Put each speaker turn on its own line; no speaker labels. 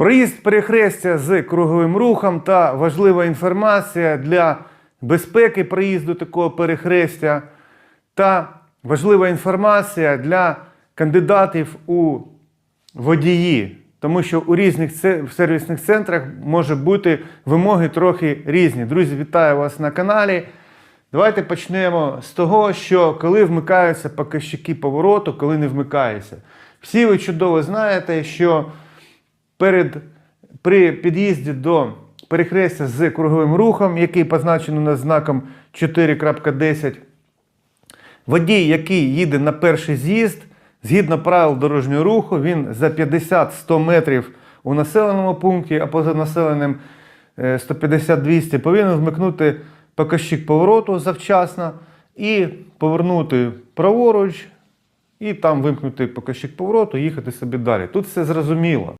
Проїзд перехрестя з круговим рухом та важлива інформація для безпеки проїзду такого перехрестя та важлива інформація для кандидатів у водії. Тому що у різних сервісних центрах може бути вимоги трохи різні. Друзі, вітаю вас на каналі. Давайте почнемо з того, що коли вмикаються показчики повороту, коли не вмикаються. Всі ви чудово знаєте, що перед, при під'їзді до перехрестя з круговим рухом, який позначено над знаком 4.10, водій, який їде на перший з'їзд, згідно правил дорожнього руху, він за 50-100 метрів у населеному пункті, а поза населеним е, 150-200 повинен вмикнути показчик повороту завчасно і повернути праворуч, і там вимкнути показчик повороту, їхати собі далі. Тут все зрозуміло.